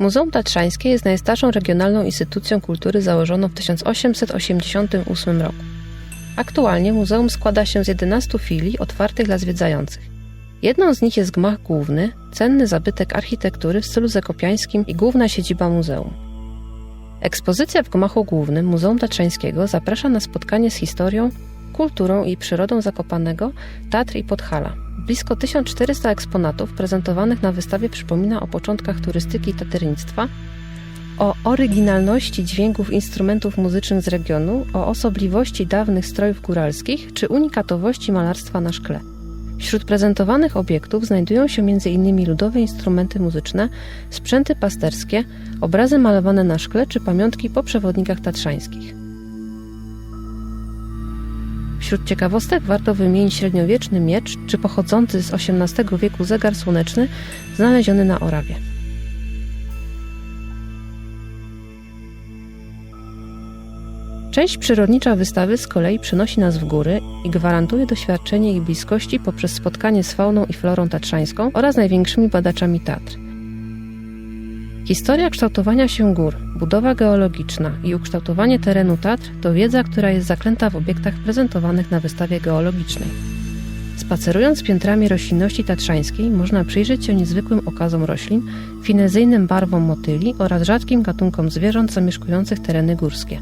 Muzeum Tatrzańskie jest najstarszą regionalną instytucją kultury założoną w 1888 roku. Aktualnie muzeum składa się z 11 filii otwartych dla zwiedzających. Jedną z nich jest gmach główny, cenny zabytek architektury w stylu zakopiańskim i główna siedziba muzeum. Ekspozycja w gmachu głównym Muzeum Tatrzańskiego zaprasza na spotkanie z historią, kulturą i przyrodą Zakopanego, Tatr i Podhala. Blisko 1400 eksponatów prezentowanych na wystawie przypomina o początkach turystyki i tatyrnictwa, o oryginalności dźwięków instrumentów muzycznych z regionu, o osobliwości dawnych strojów góralskich czy unikatowości malarstwa na szkle. Wśród prezentowanych obiektów znajdują się m.in. ludowe instrumenty muzyczne, sprzęty pasterskie, obrazy malowane na szkle czy pamiątki po przewodnikach tatrzańskich. Wśród ciekawostek warto wymienić średniowieczny miecz czy pochodzący z XVIII wieku zegar słoneczny znaleziony na Orawie. Część przyrodnicza wystawy z kolei przenosi nas w góry i gwarantuje doświadczenie ich bliskości poprzez spotkanie z fauną i florą tatrzańską oraz największymi badaczami Tatr. Historia kształtowania się gór, budowa geologiczna i ukształtowanie terenu Tatr to wiedza, która jest zaklęta w obiektach prezentowanych na wystawie geologicznej. Spacerując piętrami roślinności tatrzańskiej można przyjrzeć się niezwykłym okazom roślin, finezyjnym barwom motyli oraz rzadkim gatunkom zwierząt zamieszkujących tereny górskie.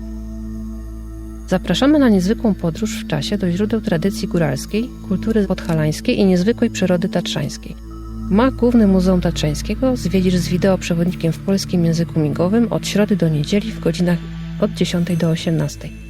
Zapraszamy na niezwykłą podróż w czasie do źródeł tradycji góralskiej, kultury podhalańskiej i niezwykłej przyrody tatrzańskiej. Gmach Główny Muzeum Tatrzańskiego zwiedzisz z wideo przewodnikiem w polskim języku migowym od środy do niedzieli w godzinach od 10 do 18.